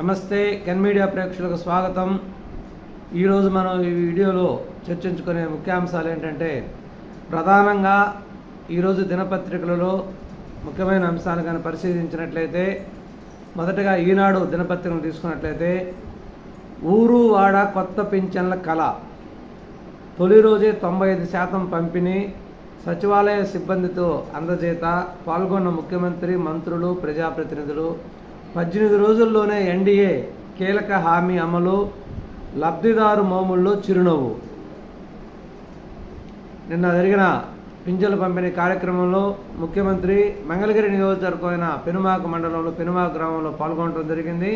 నమస్తే can media ప్రేక్షకులకు స్వాగతం. ఈరోజు మనం ఈ వీడియోలో చర్చించుకునే ముఖ్యాంశాలు ఏంటంటే ప్రధానంగా ఈరోజు దినపత్రికలలో ముఖ్యమైన అంశాలు కానీ పరిశీలించినట్లయితే మొదటగా ఈనాడు దినపత్రికను తీసుకున్నట్లయితే ఊరు వాడ కొత్త పింఛన్ల కళ. తొలి రోజే తొంభై ఐదు శాతం పంపిణీ సచివాలయ సిబ్బందితో అందజేత పాల్గొన్న ముఖ్యమంత్రి మంత్రులు ప్రజాప్రతినిధులు పద్దెనిమిది రోజుల్లోనే ఎన్డీఏ కీలక హామీ అమలు లబ్ధిదారు మోముల్లో చిరునవ్వు. నిన్న జరిగిన పింఛన్లు పంపిణీ కార్యక్రమంలో ముఖ్యమంత్రి మంగళగిరి నియోజకవర్గమైన పెనుమాక మండలంలో పెనుమాక గ్రామంలో పాల్గొనడం జరిగింది.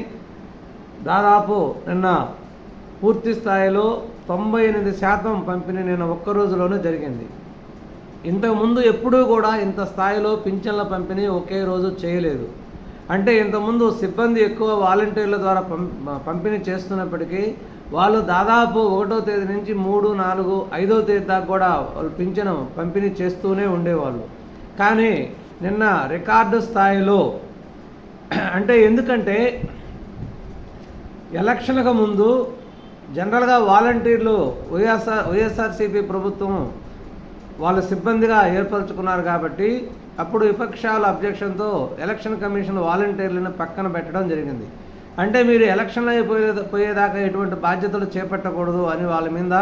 దాదాపు నిన్న పూర్తి స్థాయిలో తొంభై ఎనిమిది శాతం పంపిణీ నిన్న ఒక్క రోజులోనే జరిగింది. ఇంతకుముందు ఎప్పుడూ కూడా ఇంత స్థాయిలో పింఛన్ల పంపిణీ ఒకే రోజు చేయలేదు. అంటే ఇంతకుముందు సిబ్బంది ఎక్కువ వాలంటీర్ల ద్వారా పంపిణీ చేస్తున్నప్పటికీ వాళ్ళు దాదాపు ఒకటో తేదీ నుంచి మూడు నాలుగు ఐదో తేదీ దాకా కూడా వాళ్ళు పింఛను పంపిణీ చేస్తూనే ఉండేవాళ్ళు. కానీ నిన్న రికార్డు స్థాయిలో అంటే ఎందుకంటే ఎలక్షన్లకు ముందు జనరల్గా వాలంటీర్లు వైఎస్ఆర్ వైఎస్ఆర్సీపీ ప్రభుత్వం వాళ్ళ సిబ్బందిగా ఏర్పరచుకున్నారు కాబట్టి అప్పుడు విపక్షాల అబ్జెక్షన్తో ఎలక్షన్ కమిషన్ వాలంటీర్లను పక్కన పెట్టడం జరిగింది. అంటే మీరు ఎలక్షన్లు అయిపోయే పోయేదాకా ఎటువంటి బాధ్యతలు చేపట్టకూడదు అని వాళ్ళ మీద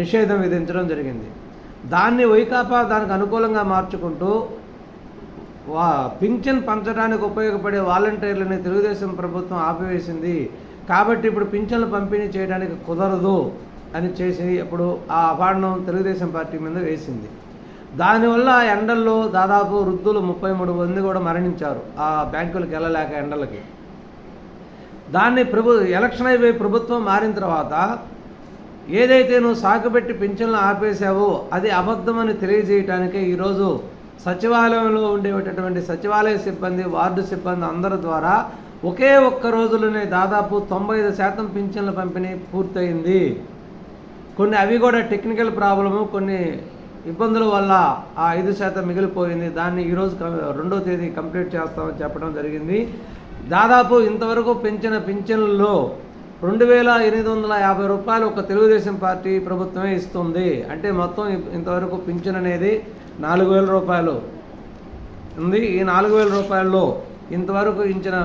నిషేధం విధించడం జరిగింది. దాన్ని వైకాపా దానికి అనుకూలంగా మార్చుకుంటూ వా పింఛన్ పంచడానికి ఉపయోగపడే వాలంటీర్లని తెలుగుదేశం ప్రభుత్వం ఆపివేసింది. కాబట్టి ఇప్పుడు పింఛన్లు పంపిణీ చేయడానికి కుదరదు అని చేసి అప్పుడు ఆ అపాండం తెలుగుదేశం పార్టీ మీద వేసింది. దానివల్ల ఎండల్లో దాదాపు వృద్ధులు ముప్పై మూడు మంది కూడా మరణించారు. ఆ బ్యాంకులకు వెళ్ళలేక ఎండలకి. దాన్ని ప్రభు ఎలక్షన్ అయిపోయి ప్రభుత్వం మారిన తర్వాత ఏదైతే నువ్వు సాకుపెట్టి పింఛన్లు ఆపేశావో అది అబద్ధమని తెలియజేయటానికే ఈరోజు సచివాలయంలో ఉండేటటువంటి సచివాలయ సిబ్బంది వార్డు సిబ్బంది అందరి ద్వారా ఒకే ఒక్క రోజులోనే దాదాపు తొంభై ఐదు శాతం పింఛన్ల పంపిణీ పూర్తయింది. కొన్ని అవి కూడా టెక్నికల్ ప్రాబ్లము కొన్ని ఇబ్బందుల వల్ల ఆ ఐదు శాతం మిగిలిపోయింది. దాన్ని ఈరోజు రెండో తేదీ కంప్లీట్ చేస్తామని చెప్పడం జరిగింది. దాదాపు ఇంతవరకు పెంచిన పింఛన్లలో రెండు వేల ఎనిమిది వందల యాభై రూపాయలు ఒక తెలుగుదేశం పార్టీ ప్రభుత్వమే ఇస్తుంది. అంటే మొత్తం ఇంతవరకు పింఛన్ అనేది నాలుగు వేల రూపాయలు ఉంది. ఈ నాలుగు వేల రూపాయల్లో ఇంతవరకు ఇచ్చిన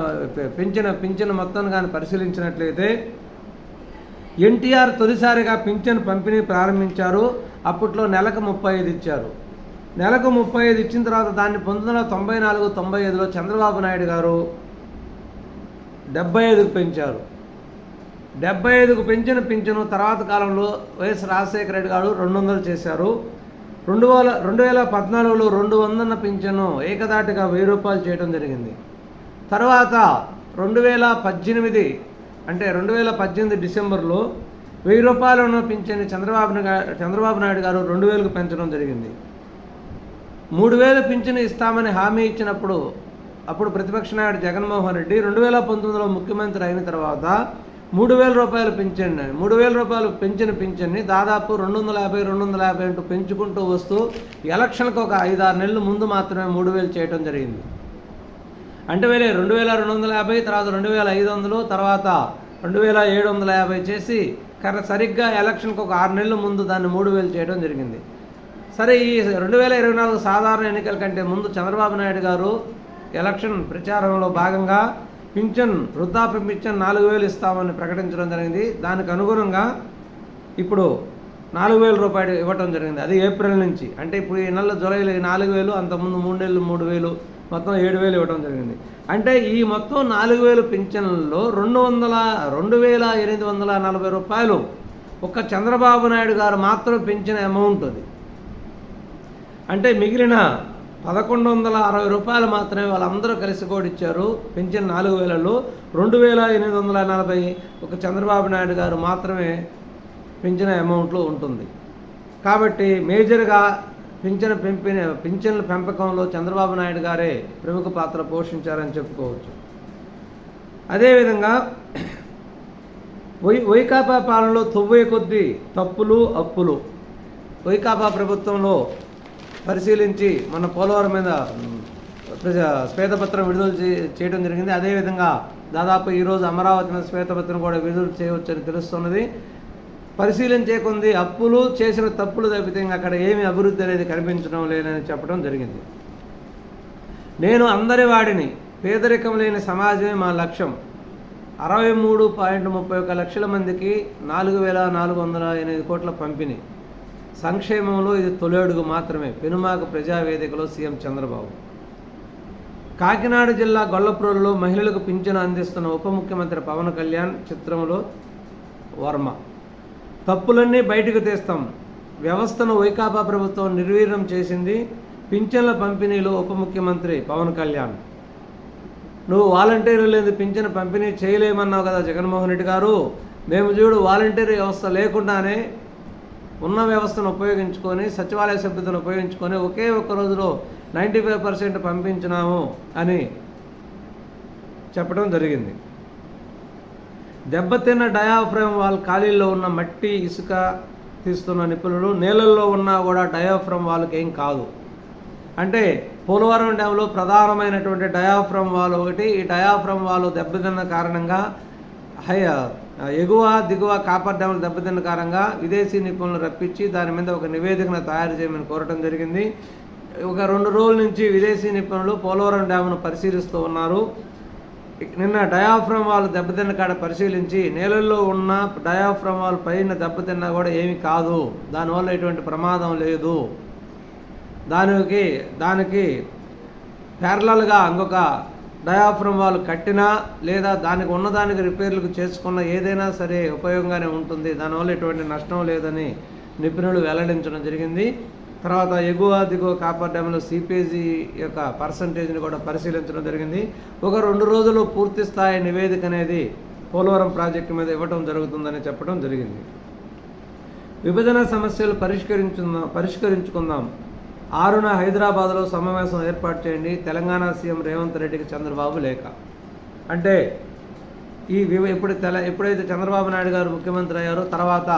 పెంచిన పింఛన్ మొత్తం కానీ పరిశీలించినట్లయితే ఎన్టీఆర్ తొలిసారిగా పింఛన్ పంపిణీ ప్రారంభించారు. అప్పట్లో నెలకు ముప్పై ఐదు ఇచ్చారు. నెలకు ముప్పై ఐదు ఇచ్చిన తర్వాత దాన్ని పంతొమ్మిది వందల తొంభై నాలుగు తొంభై ఐదులో చంద్రబాబు నాయుడు గారు డెబ్బై ఐదుకు పెంచారు. డెబ్బై ఐదుకు పెంచిన పింఛను తర్వాత కాలంలో వైఎస్ రాజశేఖర రెడ్డి గారు రెండు వందలు చేశారు. రెండు వేల రెండు వేల పద్నాలుగులో రెండు వందల పింఛను ఏకదాటిగా వెయ్యి రూపాయలు చేయడం జరిగింది. తర్వాత రెండు వేల పద్దెనిమిది అంటే రెండు వేల పద్దెనిమిది డిసెంబర్లో వెయ్యి రూపాయలను ఉన్న చంద్రబాబు చంద్రబాబు నాయుడు గారు రెండు వేలకు పెంచడం జరిగింది. మూడు వేల పింఛను ఇస్తామని హామీ ఇచ్చినప్పుడు అప్పుడు ప్రతిపక్ష నాయుడు జగన్మోహన్ రెడ్డి రెండు వేల పంతొమ్మిదిలో ముఖ్యమంత్రి అయిన తర్వాత మూడు వేల రూపాయలు పెంచండి మూడు వేల రూపాయలు పెంచిన పింఛన్ని దాదాపు రెండు వందల యాభై రెండు వందల యాభై అంటూ పెంచుకుంటూ వస్తూ ఎలక్షన్కి ఒక ఐదు ఆరు నెలలు ముందు మాత్రమే మూడు వేలు చేయడం జరిగింది. అంటే వేలే రెండు వేల రెండు వందల యాభై తర్వాత రెండు వేల ఐదు వందలు తర్వాత రెండు వేల ఏడు వందల యాభై చేసి కరెక్ట్ సరిగ్గా ఎలక్షన్కి ఒక ఆరు నెలల ముందు దాన్ని మూడు వేలు చేయడం జరిగింది. సరే ఈ రెండు వేల ఇరవై నాలుగు సాధారణ ఎన్నికల కంటే ముందు చంద్రబాబు నాయుడు గారు ఎలక్షన్ ప్రచారంలో భాగంగా పింఛన్ వృద్ధాప్య పింఛన్ నాలుగు వేలు ఇస్తామని ప్రకటించడం జరిగింది. దానికి అనుగుణంగా ఇప్పుడు నాలుగు వేల రూపాయలు ఇవ్వటం జరిగింది. అది ఏప్రిల్ నుంచి. అంటే ఇప్పుడు ఈ నెల జూలైలో నాలుగు వేలు అంతకుముందు మూడు నెలలు మూడు వేలు మొత్తం ఏడు వేలు ఇవ్వడం జరిగింది. అంటే ఈ మొత్తం నాలుగు వేలు పింఛన్లలో రెండు వందల రెండు వేల ఎనిమిది వందల నలభై రూపాయలు ఒక్క చంద్రబాబు నాయుడు గారు మాత్రం పెంచిన అమౌంట్ అది. అంటే మిగిలిన పదకొండు వందల అరవై రూపాయలు మాత్రమే వాళ్ళందరూ కలిసి కూడా ఇచ్చారు పెంచిన నాలుగు వేలలో. రెండు వేల ఎనిమిది వందల నలభై ఒక చంద్రబాబు నాయుడు గారు మాత్రమే పెంచిన అమౌంట్లో ఉంటుంది. కాబట్టి మేజర్గా పింఛను పెంపిన పింఛన్ల పెంపకంలో చంద్రబాబు నాయుడు గారే ప్రముఖ పాత్ర పోషించారని చెప్పుకోవచ్చు. అదేవిధంగా వై వైకాపా పాలనలో తొవ్వే కొద్దీ తప్పులు అప్పులు వైకాపా ప్రభుత్వంలో పరిశీలించి మన పోలవరం మీద శ్వేతపత్రం విడుదల చే- చేయడం జరిగింది. అదేవిధంగా దాదాపు ఈరోజు అమరావతి మీద శ్వేతపత్రం కూడా విడుదల చేయవచ్చని తెలుస్తున్నది. పరిశీలన చేయకుంది అప్పులు చేసిన తప్పులు తప్పితే అక్కడ ఏమి అభివృద్ధి అనేది కనిపించడం లేదని చెప్పడం జరిగింది. నేను అందరి వాడిని పేదరికం లేని సమాజమే మా లక్ష్యం. అరవై మూడు పాయింట్ ముప్పై ఒక లక్షల మందికి నాలుగు వేల నాలుగు వందల ఎనిమిది కోట్ల పంపిణీ. సంక్షేమంలో ఇది తొలేడుగు మాత్రమే పెనుమాక ప్రజావేదికలో సీఎం చంద్రబాబు. కాకినాడ జిల్లా గొల్లప్రోలులో మహిళలకు పింఛను అందిస్తున్న ఉప ముఖ్యమంత్రి పవన్ కళ్యాణ్ చిత్రంలో వర్మ. తప్పులన్నీ బయటకు తీస్తాం. వ్యవస్థను వైకాపా ప్రభుత్వం నిర్వీర్యం చేసింది పింఛన్ల పంపిణీలో ఉప ముఖ్యమంత్రి పవన్ కళ్యాణ్. నువ్వు వాలంటీర్లు లేదు పింఛన్ పంపిణీ చేయలేమన్నావు కదా జగన్మోహన్ రెడ్డి గారు. మేము చూడు వాలంటీర్ వ్యవస్థ లేకుండానే ఉన్న వ్యవస్థను ఉపయోగించుకొని సచివాలయ సభ్యతను ఉపయోగించుకొని ఒకే ఒక్క రోజులో నైంటీ ఫైవ్ పర్సెంట్ పంపించినాము అని చెప్పడం జరిగింది. దెబ్బతిన్న డయాఫ్రమ్ వాల్ ఖాళీల్లో ఉన్న మట్టి ఇసుక తీస్తున్న నిపుణులు నీళ్ళల్లో ఉన్నా కూడా డయాఫ్రమ్ వాళ్ళకి ఏం కాదు. అంటే పోలవరం డ్యాంలో ప్రధానమైనటువంటి డయాఫ్రమ్ వాల్ ఒకటి ఈ డయాఫ్రమ్ వాల్ దెబ్బతిన్న కారణంగా హై ఎగువ దిగువ కాపర్ డ్యాములు దెబ్బతిన్న కారణంగా విదేశీ నిపుణులు రప్పించి దాని మీద ఒక నివేదికను తయారు చేయమని కోరటం జరిగింది. ఒక రెండు రోజుల నుంచి విదేశీ నిపుణులు పోలవరం డ్యామును పరిశీలిస్తూ ఉన్నారు. నిన్న డయాఫ్రమ్ వాళ్ళు దెబ్బతిన్న కాడ పరిశీలించి నేలల్లో ఉన్న డయాఫ్రమ్ వాళ్ళు పైన దెబ్బతిన్నా కూడా ఏమీ కాదు. దానివల్ల ఎటువంటి ప్రమాదం లేదు. దానికి దానికి ప్యారలల్గా ఇంకొక డయాఫ్రమ్ వాళ్ళు కట్టినా లేదా దానికి ఉన్నదానికి రిపేర్లకు చేసుకున్న ఏదైనా సరే ఉపయోగంగానే ఉంటుంది. దానివల్ల ఎటువంటి నష్టం లేదని నిపుణులు వెల్లడించడం జరిగింది. తర్వాత ఎగువ దిగువ కాపర్ డ్యామ్లో సిపేజీ యొక్క పర్సంటేజ్ని కూడా పరిశీలించడం జరిగింది. ఒక రెండు రోజులు పూర్తి స్థాయి నివేదిక అనేది పోలవరం ప్రాజెక్టు మీద ఇవ్వడం జరుగుతుందని చెప్పడం జరిగింది. విభజన సమస్యలు పరిష్కరించుకుందాం పరిష్కరించుకుందాం. ఆరున హైదరాబాద్లో సమావేశం ఏర్పాటు చేయండి. తెలంగాణ సీఎం రేవంత్ రెడ్డికి చంద్రబాబు లేఖ. అంటే ఈ ఇప్పుడు తెల ఎప్పుడైతే చంద్రబాబు నాయుడు గారు ముఖ్యమంత్రి అయ్యారో తర్వాత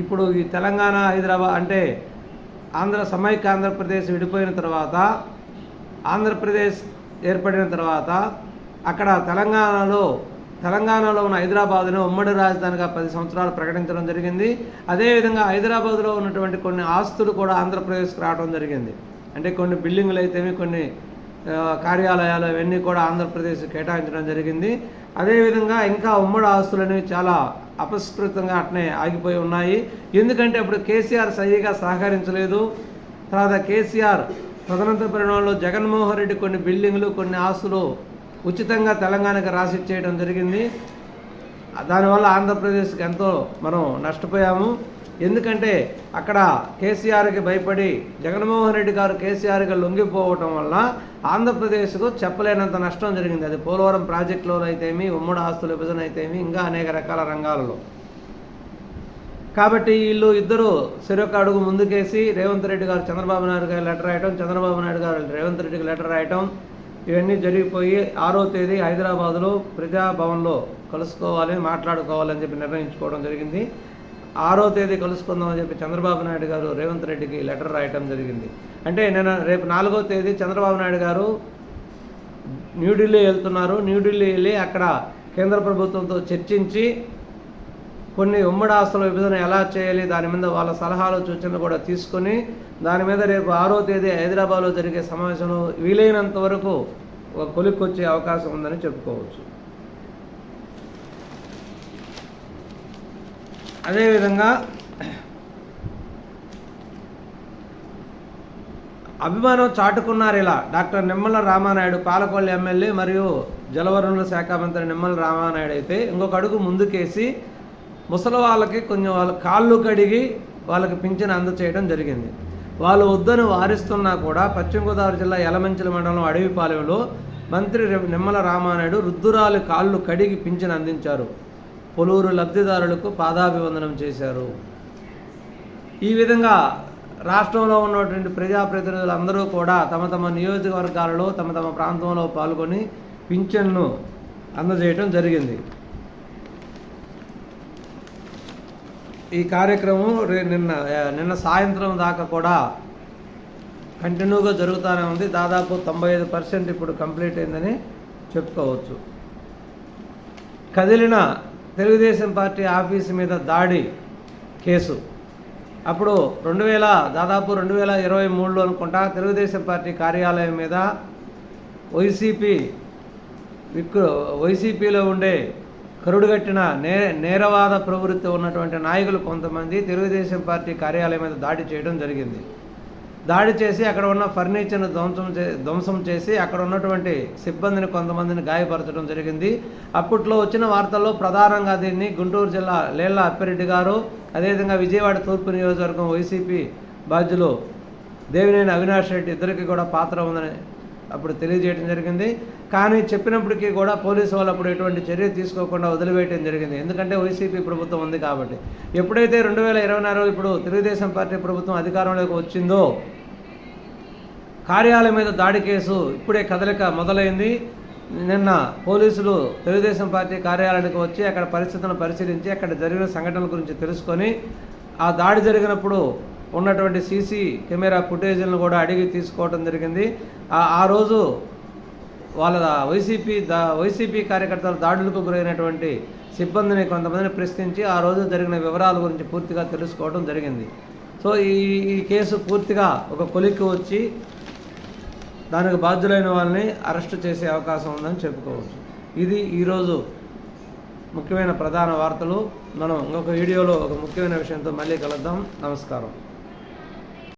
ఇప్పుడు ఈ తెలంగాణ హైదరాబాద్ అంటే ఆంధ్ర సమైక్య ఆంధ్రప్రదేశ్ విడిపోయిన తర్వాత ఆంధ్రప్రదేశ్ ఏర్పడిన తర్వాత అక్కడ తెలంగాణలో తెలంగాణలో ఉన్న హైదరాబాద్ను ఉమ్మడి రాజధానిగా పది సంవత్సరాలు ప్రకటించడం జరిగింది. అదేవిధంగా హైదరాబాద్లో ఉన్నటువంటి కొన్ని ఆస్తులు కూడా ఆంధ్రప్రదేశ్కి రావడం జరిగింది. అంటే కొన్ని బిల్డింగులు అయితేమి కొన్ని కార్యాలయాలు అవన్నీ కూడా ఆంధ్రప్రదేశ్ కేటాయించడం జరిగింది. అదేవిధంగా ఇంకా ఉమ్మడి ఆస్తులు అనేవి చాలా అపస్కృతంగా అట్నే ఆగిపోయి ఉన్నాయి. ఎందుకంటే అప్పుడు కేసీఆర్ సరిగా సహకరించలేదు. తర్వాత కేసీఆర్ తదనంతర పరిణామంలో జగన్మోహన్ రెడ్డి కొన్ని బిల్డింగ్లు కొన్ని ఆస్తులు ఉచితంగా తెలంగాణకి రాసిచ్చేయడం జరిగింది. దానివల్ల ఆంధ్రప్రదేశ్కి ఎంతో మనం నష్టపోయాము. ఎందుకంటే అక్కడ కేసీఆర్కి భయపడి జగన్మోహన్ రెడ్డి గారు కేసీఆర్కి లొంగిపోవటం వల్ల ఆంధ్రప్రదేశ్కు చెప్పలేనంత నష్టం జరిగింది. అది పోలవరం ప్రాజెక్టులో అయితేమి ఉమ్మడి ఆస్తుల విభజన అయితేమి ఇంకా అనేక రకాల రంగాలలో. కాబట్టి వీళ్ళు ఇద్దరు చెరొక అడుగు ముందుకేసి రేవంత్ రెడ్డి గారు చంద్రబాబు నాయుడు గారు లెటర్ రాయటం చంద్రబాబు నాయుడు గారు రేవంత్ రెడ్డికి లెటర్ రాయటం ఇవన్నీ జరిగిపోయి ఆరో తేదీ హైదరాబాద్లో ప్రజాభవన్లో కలుసుకోవాలి మాట్లాడుకోవాలని చెప్పి నిర్ణయించుకోవడం జరిగింది. ఆరో తేదీ కలుసుకుందామని చెప్పి చంద్రబాబు నాయుడు గారు రేవంత్ రెడ్డికి లెటర్ రాయటం జరిగింది. అంటే నేను రేపు నాలుగో తేదీ చంద్రబాబు నాయుడు గారు న్యూఢిల్లీ వెళ్తున్నారు. న్యూఢిల్లీ వెళ్ళి అక్కడ కేంద్ర ప్రభుత్వంతో చర్చించి కొన్ని ఉమ్మడి ఆస్తుల విభజన ఎలా చేయాలి దాని మీద వాళ్ళ సలహాలు సూచనలు కూడా తీసుకొని దాని మీద రేపు ఆరో తేదీ హైదరాబాద్లో జరిగే సమావేశంలో వీలైనంత వరకు ఒక కొలిక్కొచ్చే అవకాశం ఉందని చెప్పుకోవచ్చు. అదేవిధంగా అభిమానం చాటుకున్నారు ఇలా. డాక్టర్ నిమ్మల రామానాయుడు పాలకొల్లు ఎమ్మెల్యే మరియు జలవనరుల శాఖ మంత్రి నిమ్మల రామానాయుడు అయితే ఇంకొక అడుగు ముందుకేసి ముసలి వాళ్ళకి కొంచెం వాళ్ళ కాళ్ళు కడిగి వాళ్ళకి పింఛన్ అందచేయడం జరిగింది. వాళ్ళు వద్దని వారిస్తున్నా కూడా పశ్చిమ గోదావరి జిల్లా యలమంచిల మండలం అడవిపాలెంలో మంత్రి నిమ్మల రామానాయుడు రుద్దురాలి కాళ్ళు కడిగి పింఛన్ అందించారు. పలువురు లబ్ధిదారులకు పాదాభివందనం చేశారు. ఈ విధంగా రాష్ట్రంలో ఉన్నటువంటి ప్రజాప్రతినిధులు అందరూ కూడా తమ తమ నియోజకవర్గాలలో తమ తమ ప్రాంతంలో పాల్గొని పింఛన్ను అందజేయటం జరిగింది. ఈ కార్యక్రమం రే నిన్న నిన్న సాయంత్రం దాకా కూడా కంటిన్యూగా జరుగుతూనే ఉంది. దాదాపు తొంభై ఐదు పర్సెంట్ ఇప్పుడు కంప్లీట్ అయిందని చెప్పుకోవచ్చు. కదిలిన తెలుగుదేశం పార్టీ ఆఫీసు మీద దాడి కేసు. అప్పుడు రెండు వేల దాదాపు రెండు వేల ఇరవై మూడులో అనుకుంటా తెలుగుదేశం పార్టీ కార్యాలయం మీద వైసీపీ విక్రు వైసీపీలో ఉండే కరుడుగట్టిన నే నేరవాద ప్రవృత్తి ఉన్నటువంటి నాయకులు కొంతమంది తెలుగుదేశం పార్టీ కార్యాలయం మీద దాడి చేయడం జరిగింది. దాడి చేసి అక్కడ ఉన్న ఫర్నిచర్ను ధ్వంసం చే ధ్వంసం చేసి అక్కడ ఉన్నటువంటి సిబ్బందిని కొంతమందిని గాయపరచడం జరిగింది. అప్పట్లో వచ్చిన వార్తల్లో ప్రధానంగా దీన్ని గుంటూరు జిల్లా లేళ్ళ అప్పిరెడ్డి గారు అదేవిధంగా విజయవాడ తూర్పు నియోజకవర్గం వైసీపీ బాధ్యులు దేవినేని అవినాష్ రెడ్డి ఇద్దరికి కూడా పాత్ర ఉందని అప్పుడు తెలియజేయడం జరిగింది. కానీ చెప్పినప్పటికీ కూడా పోలీసు వాళ్ళు అప్పుడు ఎటువంటి చర్య తీసుకోకుండా వదిలివేయడం జరిగింది. ఎందుకంటే వైసీపీ ప్రభుత్వం ఉంది కాబట్టి. ఎప్పుడైతే రెండు వేల ఇరవై నాలుగు ఇప్పుడు తెలుగుదేశం పార్టీ ప్రభుత్వం అధికారంలోకి వచ్చిందో కార్యాలయం మీద దాడి కేసు ఇప్పుడే కదలిక మొదలైంది. నిన్న పోలీసులు తెలుగుదేశం పార్టీ కార్యాలయానికి వచ్చి అక్కడ పరిస్థితులను పరిశీలించి అక్కడ జరిగిన సంఘటనల గురించి తెలుసుకొని ఆ దాడి జరిగినప్పుడు ఉన్నటువంటి సీసీ కెమెరా ఫుటేజీలను కూడా అడిగి తీసుకోవడం జరిగింది. ఆ ఆ రోజు వాళ్ళ వైసీపీ దా వైసీపీ కార్యకర్తల దాడులకు గురైనటువంటి సిబ్బందిని కొంతమందిని ప్రశ్నించి ఆ రోజు జరిగిన వివరాల గురించి పూర్తిగా తెలుసుకోవడం జరిగింది. సో ఈ ఈ కేసు పూర్తిగా ఒక కొలిక్కి వచ్చి దానికి బాధ్యులైన వాళ్ళని అరెస్ట్ చేసే అవకాశం ఉందని చెప్పుకోవచ్చు. ఇది ఈరోజు ముఖ్యమైన ప్రధాన వార్తలు. మనం ఇంకొక వీడియోలో ఒక ముఖ్యమైన విషయంతో మళ్ళీ కలుద్దాం. నమస్కారం.